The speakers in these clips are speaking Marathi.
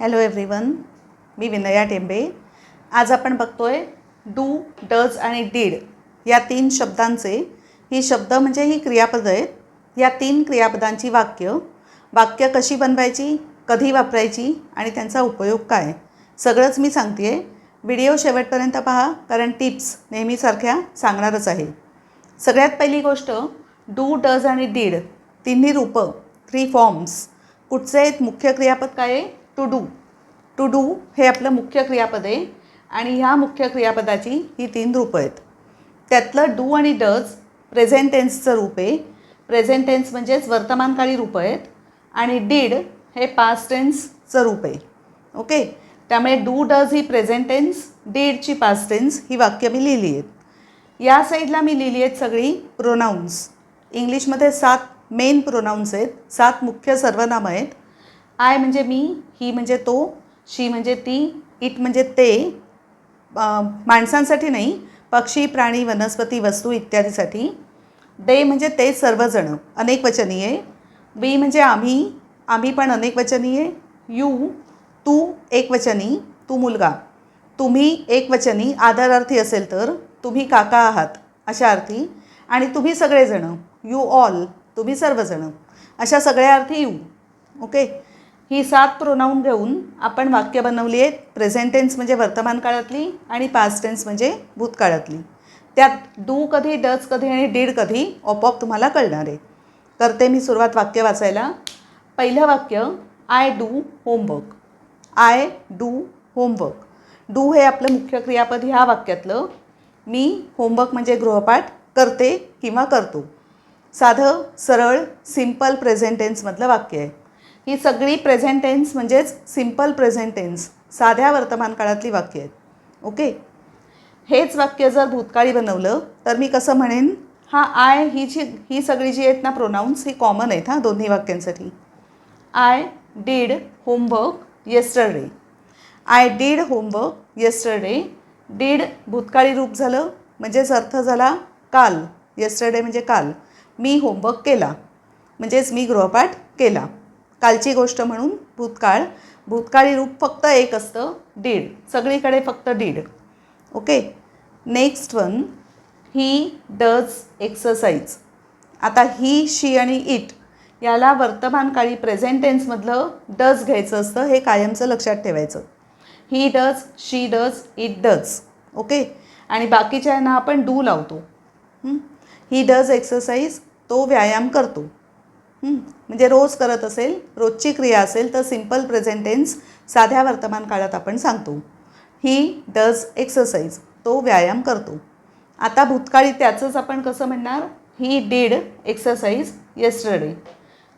हॅलो एव्हरीवन मी विनया टेंबे. आज आपण बघतो आहे डू डज आणि डीड या तीन शब्दांचे. ही शब्द म्हणजे ही क्रियापदं आहेत. या तीन क्रियापदांची वाक्य. वाक्य कशी बनवायची कधी वापरायची आणि त्यांचा उपयोग काय? सगळंच मी सांगते आहे व्हिडिओ शेवटपर्यंत पहा कारण टिप्स नेहमीसारख्या सांगणारच आहे. सगळ्यात पहिली गोष्ट डू डज आणि डीड तिन्ही रूपं थ्री फॉर्म्स कुठचे आहेत मुख्य क्रियापद काय आहे? टू डू टू डू हे आपलं मुख्य क्रियापद आहे. आणि ह्या मुख्य क्रियापदाची ही तीन रूपं आहेत. त्यातलं डू आणि डज प्रेझेंट टेन्सचं रूप आहे. प्रेझेंट टेन्स म्हणजेच वर्तमानकाळी रूपं आहेत. आणि डीड हे पास्ट टेन्सचं रूप आहे. ओके त्यामुळे डू डज ही प्रेझेंट टेन्स डीडची पास्ट टेन्स ही वाक्य मी लिहिली आहेत. या साईडला मी लिहिली आहेत सगळी प्रोनाऊन्स इंग्लिशमध्ये सात मेन प्रोनाऊन्स आहेत. सात मुख्य सर्वनामं आहेत. आय म्हणजे मी ही म्हणजे तो शी म्हणजे ती इट म्हणजे ते. माणसांसाठी नाही पक्षी प्राणी वनस्पती वस्तू इत्यादीसाठी. दे म्हणजे ते सर्वजण अनेकवचनीय वी म्हणजे आम्ही आम्ही पण अनेकवचनीय यू तू एकवचनी तू मुलगा. तुम्ही एकवचनी आदरार्थी असेल तर तुम्ही काका आहात अशा अर्थी. आणि तुम्ही सगळेजणं यू ऑल तुम्ही सर्वजणं अशा सगळ्या अर्थी यू ओके ही सात प्रोनाऊन घेऊन आपण वाक्य बनवली आहेत. प्रेझेंट टेन्स म्हणजे वर्तमान काळातली आणि पास्ट टेन्स म्हणजे भूतकाळातली. त्यात डू कधी डच कधी आणि डीड कधी ओपॉप तुम्हाला कळणार आहे. करते मी सुरुवात वाक्य वाचायला. पहिलं वाक्य I do homework I do homework do हे आपलं मुख्य क्रियापद ह्या वाक्यातलं. मी होमवर्क म्हणजे गृहपाठ करते किंवा करतो. साधं सरळ सिंपल प्रेझेंट टेन्समधलं वाक्य आहे. ही सगळी प्रेझेंट टेन्स म्हणजेच सिंपल प्रेझेंट टेन्स साध्या वर्तमान काळातली वाक्य आहेत. ओके हेच वाक्य जर भूतकाळी बनवलं तर मी कसं म्हणेन? हा आय ही जी ही सगळी जी आहेत ना प्रोनाऊन्स ही कॉमन आहेत हां दोन्ही वाक्यांसाठी. I did homework yesterday I did homework yesterday did भूतकाळी रूप झालं म्हणजेच अर्थ झाला काल. येस्टरडे म्हणजे काल. मी होमवर्क केला. म्हणजेच मी गृहपाठ केला. कालची गोष्ट म्हणून भूतकाळ. भूतकाळी रूप फक्त एक असतं डीड. सगळीकडे फक्त did. Okay? Next one he does exercise. आता ही शी आणि इट याला वर्तमानकाळी प्रेझेंट टेन्समधलं डज घ्यायचं असतं हे कायमचं लक्षात ठेवायचं. He does she does it does. Okay? आणि बाकीच्यांना आपण डू लावतो. ही डज एक्सरसाइज तो व्यायाम करतो. म्हणजे रोज करत असेल रोजची क्रिया असेल तर सिंपल प्रेझेंटेन्स साध्या वर्तमान काळात आपण सांगतो. ही डज एक्सरसाइज तो व्यायाम करतो. आता भूतकाळी त्याचंच आपण कसं म्हणणार? ही डीड एक्सरसाइज येस्टरडे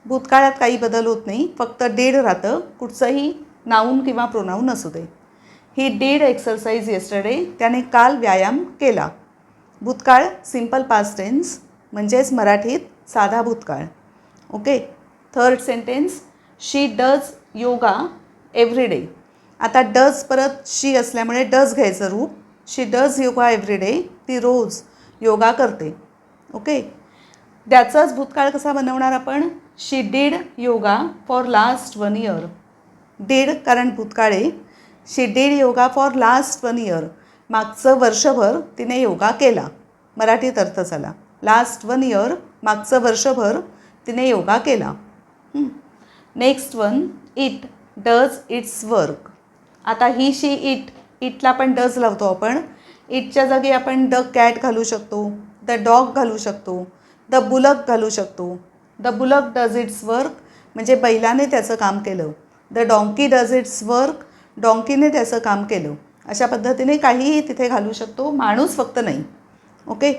भूतकाळात काही बदल होत नाही. फक्त डीड राहतं. कुठचंही नाऊन किंवा प्रोनाऊन असू दे. ही डीड एक्सरसाइज येस्टरडे त्याने काल व्यायाम केला. भूतकाळ सिंपल पास्ट टेन्स म्हणजेच मराठीत साधा भूतकाळ. Okay third sentence she does yoga every day आता डज परत शी असल्यामुळे डज घ्यायचं रूप. She does yoga every day ती रोज योगा करते. ओके त्याचाच भूतकाळ कसा बनवणार आपण? She did yoga for last one year did कारण भूतकाळे. She did yoga for last one year मागचं वर्षभर तिने योगा केला. मराठीत अर्थ झाला. लास्ट वन इयर मागचं वर्षभर तिने योगा केला. Next one it does its work आता ही शी इट इटला पण डज लावतो आपण. इटच्या जागी आपण द कॅट घालू शकतो द डॉग घालू शकतो द बुलक घालू शकतो. The bullock does its work म्हणजे बैलाने त्याचं काम केलं. The donkey does its work डॉंकीने त्याचं काम केलं. अशा पद्धतीने काहीही तिथे घालू शकतो माणूस फक्त नाही. ओके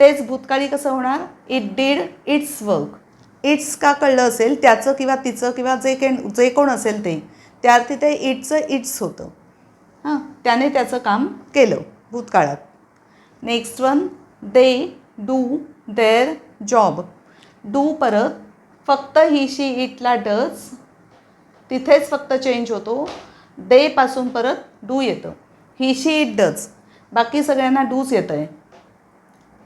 तेच भूतकाळी कसं होणार? It did its work its का कळलं असेल? त्याचं किंवा तिचं किंवा जे के जे कोण असेल ते. त्या तिथे इटचं इट्स होतं. हां त्याने त्याचं काम केलं भूतकाळात. Next one they do their job do परत फक्त ही शी इटला डज तिथेच फक्त चेंज होतो. देपासून परत डू येतं. ही शी इट डज बाकी सगळ्यांना डूच येतं आहे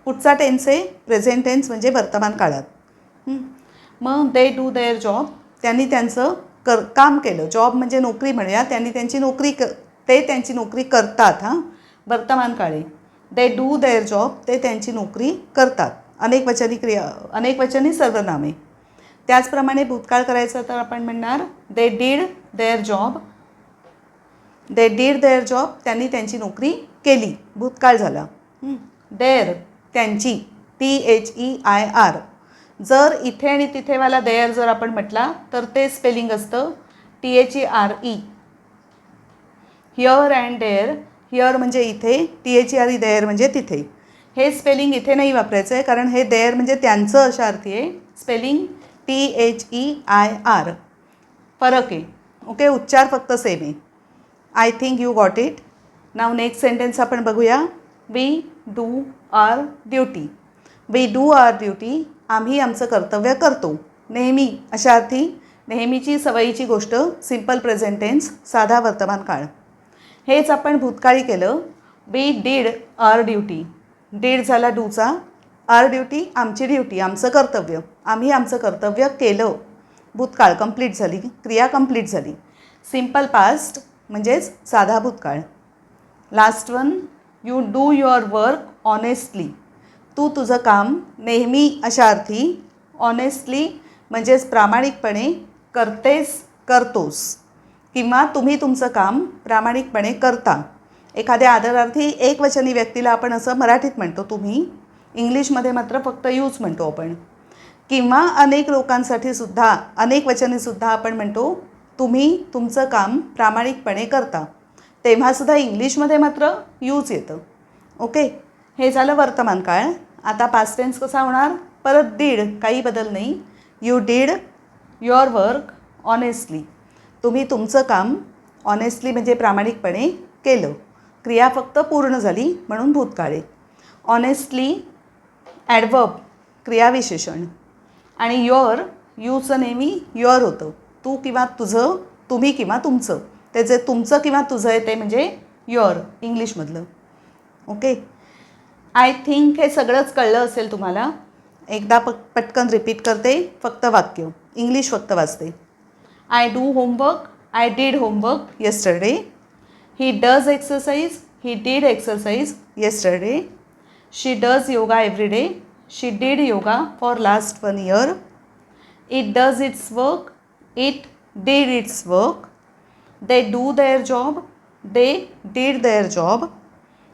पुढचा टेन्स आहे प्रेझेंट टेन्स म्हणजे वर्तमान काळात. मग दे डू देअर जॉब त्यांनी त्यांचं कर काम केलं. जॉब म्हणजे नोकरी म्हणूया. त्यांनी त्यांची नोकरी क ते त्यांची नोकरी करतात हां. वर्तमान काळी. दे डू देअर जॉब ते त्यांची नोकरी करतात. अनेक वचनी क्रिया अनेक वचनी सर्वनामे. त्याचप्रमाणे भूतकाळ करायचं तर आपण म्हणणार they did their job they did their job त्यांनी त्यांची नोकरी केली. भूतकाळ झाला. देअर त्यांची T H E I R जर इथे आणि तिथेवाला देअर जर आपण म्हटला तर ते स्पेलिंग असतं T H E R E here and there here म्हणजे इथे T H E R E there म्हणजे तिथे. हे स्पेलिंग इथे नाही वापरायचं आहे कारण हे देअर म्हणजे त्यांचं अशा अर्थी आहे. Spelling T H E I R फरक आहे. ओके उच्चार फक्त सेम आहे. I think you got it now next sentence आपण बघूया. We do our duty we do our duty आम्ही आमचं कर्तव्य करतो. नेहमी अशा अर्थी नेहमीची सवयीची गोष्ट सिंपल प्रेझेंटेन्स साधा वर्तमान काळ. हेच आपण भूतकाळी केलं. We did our duty did झाला डूचा आर ड्युटी आमची ड्युटी आमचं कर्तव्य. आम्ही आमचं कर्तव्य केलं. भूतकाळ कंप्लीट झाली क्रिया कंप्लीट झाली. सिंपल पास्ट म्हणजेच साधा भूतकाळ. Last one you do your work honestly तू तुझं काम नेहमी अशा अर्थी ऑनेस्टली म्हणजेच प्रामाणिकपणे करतेस करतोस. किंवा तुम्ही तुमचं काम प्रामाणिकपणे करता. एखाद्या आदरार्थी एकवचनी व्यक्तीला आपण असं मराठीत म्हणतो तुम्ही इंग्लिशमध्ये मात्र फक्त यूज म्हणतो आपण. किंवा अनेक लोकांसाठी सुद्धा अनेक वचनेसुद्धा आपण म्हणतो तुम्ही तुमचं काम प्रामाणिकपणे करता. तेव्हासुद्धा इंग्लिशमध्ये मात्र यूज येतं. ओके? हे झालं वर्तमान काळ. आता पास्ट टेन्स कसा होणार? परत डीड काही बदल नाही. You did your work honestly तुम्ही तुमचं काम ऑनेस्टली म्हणजे प्रामाणिकपणे केलं. क्रिया फक्त पूर्ण झाली म्हणून भूतकाळे. ऑनेस्टली ॲडवर्ब क्रियाविशेषण. आणि युअर यूचं नेहमी युअर होतं. तू किंवा तुझं तुम्ही किंवा तुमचं. ते जे तुमचं किंवा तुझं आहे ते म्हणजे युअर इंग्लिशमधलं ओके आय थिंक हे सगळंच कळलं असेल तुम्हाला. एकदा पट पटकन रिपीट करते. फक्त वाक्य. इंग्लिश फक्त वाचते. I do homework I did homework yesterday he does exercise he did exercise yesterday she does yoga every day she did yoga for last one year it does its work it did its work they do their job they did their job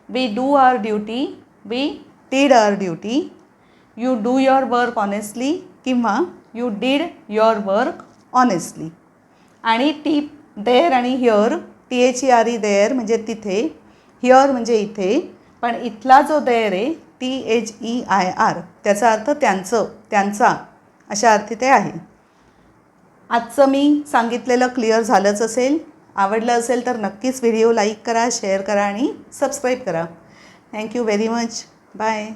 we do our duty we did our duty you do your work honestly किंवा you did your work honestly आणि टी देअर आणि here T H E R E there म्हणजे तिथे. हिअर म्हणजे इथे. पण इथला जो देअर आहे T H E I R त्याचा अर्थ त्यांचं त्यांचा. अशा अर्थी ते आहे. आजचं मी सांगितलेलं क्लिअर झालंच असेल. आवडलं असेल तर नक्कीच व्हिडिओ लाईक करा शेअर करा आणि सबस्क्राईब करा. Thank you very much bye